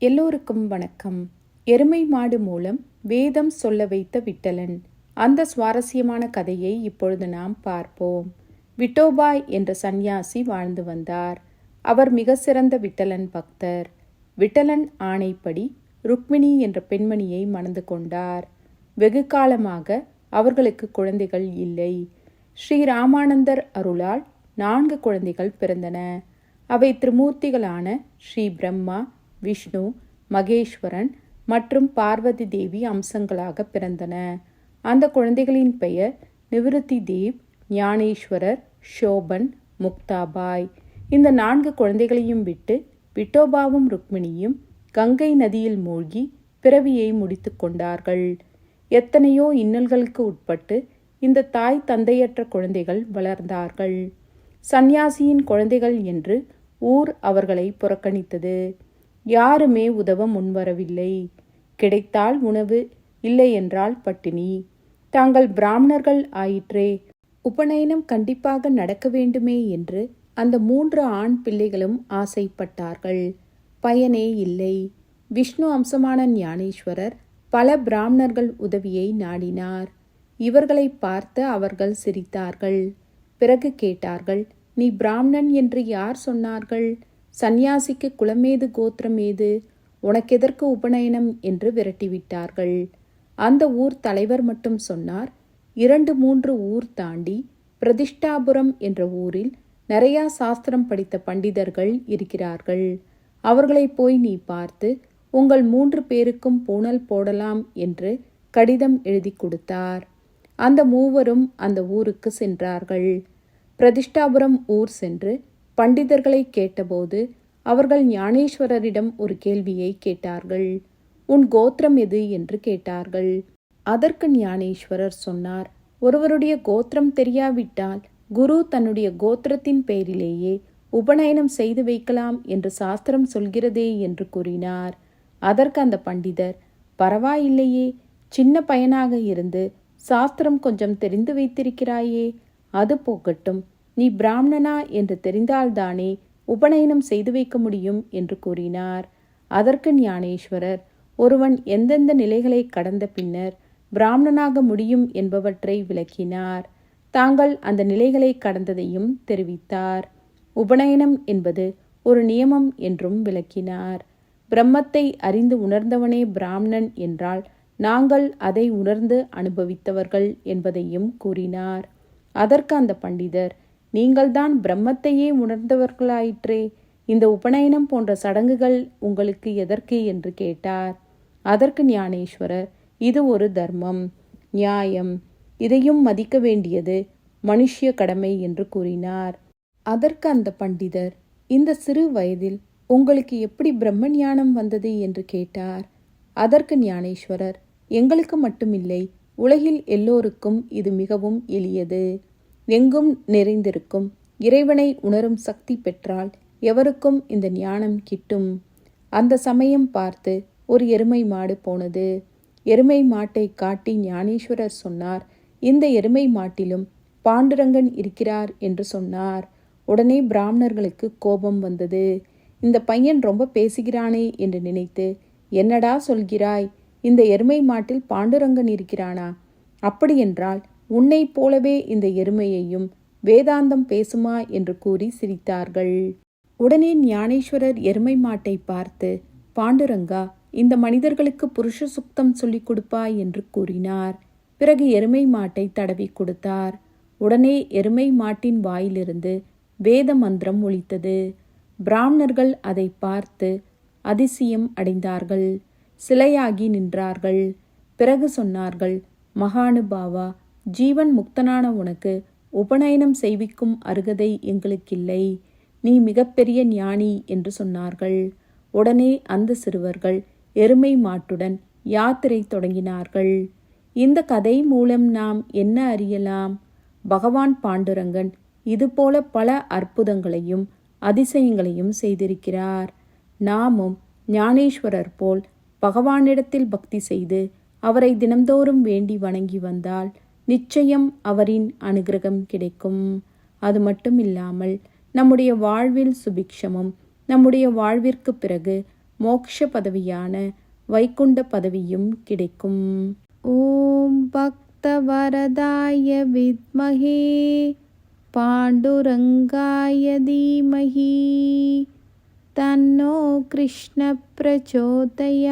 எல்லோருக்கும் வணக்கம். எருமை மாடு மூலம் வேதம் சொல்ல வைத்த விட்டலன். அந்த சுவாரஸ்யமான கதையை இப்பொழுது நாம் பார்ப்போம். விட்டோபாய் என்ற சந்நியாசி வாழ்ந்து வந்தார். அவர் மிக சிறந்த விட்டலன் பக்தர். விட்டலன் ஆணைப்படி ருக்மிணி என்ற பெண்மணியை மணந்து கொண்டார். வெகு காலமாக அவர்களுக்கு குழந்தைகள் இல்லை. ஸ்ரீ ராமானந்தர் அருளால் நான்கு குழந்தைகள் பிறந்தன. அவை திரிமூர்த்திகளான ஸ்ரீ பிரம்மா விஷ்ணு மகேஸ்வரன் மற்றும் பார்வதி தேவி அம்சங்களாக பிறந்தன. அந்த குழந்தைகளின் பெயர் நிவிருத்தி தேவ் ஞானேஸ்வரர் ஷோபன் முக்தாபாய். இந்த நான்கு குழந்தைகளையும் விட்டு விட்டோபாவும் ருக்மிணியும் கங்கை நதியில் மூழ்கி பிறவியை முடித்து கொண்டார்கள். எத்தனையோ இன்னல்களுக்கு உட்பட்டு இந்த தாய் தந்தையற்ற குழந்தைகள் வளர்ந்தார்கள். சந்நியாசியின் குழந்தைகள் என்று ஊர் அவர்களை புறக்கணித்தது. யாருமே உதவ முன்வரவில்லை. கிடைத்தால் உணவு இல்லை என்றால் பட்டினி. தாங்கள் பிராமணர்கள் ஆயிற்றே உபநயனம் கண்டிப்பாக நடக்க வேண்டுமே என்று அந்த மூன்று ஆண் பிள்ளைகளும் ஆசைப்பட்டார்கள். பயனே இல்லை. விஷ்ணு அம்சமான ஞானேஸ்வரர் பல பிராமணர்கள் உதவியை நாடினார். இவர்களை பார்த்து அவர்கள் சிரித்தார்கள். பிறகு கேட்டார்கள் நீ பிராமணன் என்று யார் சொன்னார்கள்? சந்நியாசிக்கு குலமேது கோத்திரமேது உனக்கெதற்கு உபநயனம் என்று விரட்டிவிட்டார்கள். அந்த ஊர் தலைவர் மட்டும் சொன்னார் இரண்டு மூன்று ஊர் தாண்டி பிரதிஷ்டாபுரம் என்ற ஊரில் நிறையா சாஸ்திரம் படித்த பண்டிதர்கள் இருக்கிறார்கள். அவர்களை போய் நீ பார்த்து உங்கள் மூன்று பேருக்கும் பூணல் போடலாம் என்று கடிதம் எழுதி கொடுத்தார். அந்த மூவரும் அந்த ஊருக்கு சென்றார்கள். பிரதிஷ்டாபுரம் ஊர் சென்று பண்டிதர்களை கேட்டபோது அவர்கள் ஞானேஸ்வரரிடம் ஒரு கேள்வியை கேட்டார்கள். உன் கோத்திரம் எது? என்று கேட்டார்கள். அதற்கு ஞானேஸ்வரர் சொன்னார் ஒருவருடைய கோத்திரம் தெரியாவிட்டால் குரு தன்னுடைய கோத்திரத்தின் பெயரிலேயே உபநயனம் செய்து வைக்கலாம் என்று சாஸ்திரம் சொல்கிறதே என்று கூறினார். அதற்கு அந்த பண்டிதர் பரவாயில்லையே சின்ன பையனாக இருந்து சாஸ்திரம் கொஞ்சம் தெரிந்து வைத்திருக்கிறாயே அது போகட்டும். நீ பிராமணனா என்று தெரிந்தால்தானே உபநயனம் செய்து வைக்க முடியும் என்று கூறினார். அதற்கு ஞானேஸ்வரர் ஒருவன் எந்தெந்த நிலைகளை கடந்த பின்னர் பிராமணனாக முடியும் என்பவற்றை விளக்கினார். தாங்கள் அந்த நிலைகளை கடந்ததையும் தெரிவித்தார். உபநயனம் என்பது ஒரு நியமம் என்றும் விளக்கினார். பிரம்மத்தை அறிந்து உணர்ந்தவனே பிராமணன் என்றால் நாங்கள் அதை உணர்ந்து அனுபவித்தவர்கள் என்பதையும் கூறினார். அதற்கு அந்த பண்டிதர் நீங்கள்தான் பிரம்மத்தையே உணர்ந்தவர்களாயிற்றே. இந்த உபநயனம் போன்ற சடங்குகள் உங்களுக்கு எதற்கு என்று கேட்டார். அதற்கு ஞானேஸ்வரர் இது ஒரு தர்மம். நியாயம். இதையும் மதிக்க வேண்டியது மனுஷ்ய கடமை என்று கூறினார். அதற்கு அந்த பண்டிதர் இந்த சிறு வயதில் உங்களுக்கு எப்படி பிரம்ம ஞானம் வந்தது என்று கேட்டார். அதற்கு ஞானேஸ்வரர் எங்களுக்கு மட்டுமில்லை உலகில் எல்லோருக்கும் இது மிகவும் எளியது. எங்கும் நிறைந்திருக்கும். இறைவனை உணரும் சக்தி பெற்றால் எவருக்கும் இந்த ஞானம் கிட்டும்? அந்த சமயம் பார்த்து ஒரு எருமை மாடு போனது. எருமை மாட்டை காட்டி ஞானேஸ்வரர் சொன்னார் இந்த எருமை மாட்டிலும் பாண்டுரங்கன் இருக்கிறார் என்று சொன்னார். உடனே பிராமணர்களுக்கு கோபம் வந்தது. இந்த பையன் ரொம்ப பேசுகிறானே என்று நினைத்து என்னடா சொல்கிறாய்? இந்த எருமை மாட்டில் பாண்டுரங்கன் இருக்கிறானா? அப்படியென்றால் உன்னை போலவே இந்த எருமையையும் வேதாந்தம் பேசுமா என்று கூறி சிரித்தார்கள். உடனே ஞானேஸ்வரர் எருமை மாட்டை பார்த்து பாண்டுரங்கா இந்த மனிதர்களுக்கு புருஷ சுத்தம் சொல்லிக் கொடுப்பாய் என்று கூறினார். பிறகு எருமை மாட்டை தடவி கொடுத்தார். உடனே எருமை மாட்டின் வாயிலிருந்து வேத மந்திரம் ஒழித்தது பிராமணர்கள் அதை பார்த்து அதிசயம் அடைந்தார்கள். சிலையாகி நின்றார்கள். பிறகு சொன்னார்கள் மகானுபாவா ஜீவன் முக்தனான உனக்கு உபநயனம் செய்விக்கும் அருகதை எங்களுக்கில்லை. நீ மிகப்பெரிய ஞானி என்று சொன்னார்கள். உடனே அந்த சிறுவர்கள் எருமை மாட்டுடன் யாத்திரை தொடங்கினார்கள். இந்த கதை மூலம் நாம் என்ன அறியலாம்? பகவான் பாண்டுரங்கன் இதுபோல பல அற்புதங்களையும் அதிசயங்களையும் செய்திருக்கிறார். நாமும் ஞானேஸ்வரர் போல் பகவானிடத்தில் பக்தி செய்து அவரை தினந்தோறும் வேண்டி வணங்கி வந்தால் நிச்சயம் அவரின் அனுகிரகம் கிடைக்கும். அது மட்டும் இல்லாமல் நம்முடைய வாழ்வில் சுபிக்ஷமும் நம்முடைய வாழ்விற்கு பிறகு மோக்ஷ பதவியான வைகுண்ட பதவியும் கிடைக்கும். ஓம் பக்தவரதாய வித்மகே பாண்டுரங்காய தீமஹி தன்னோ கிருஷ்ண பிரச்சோதயாது.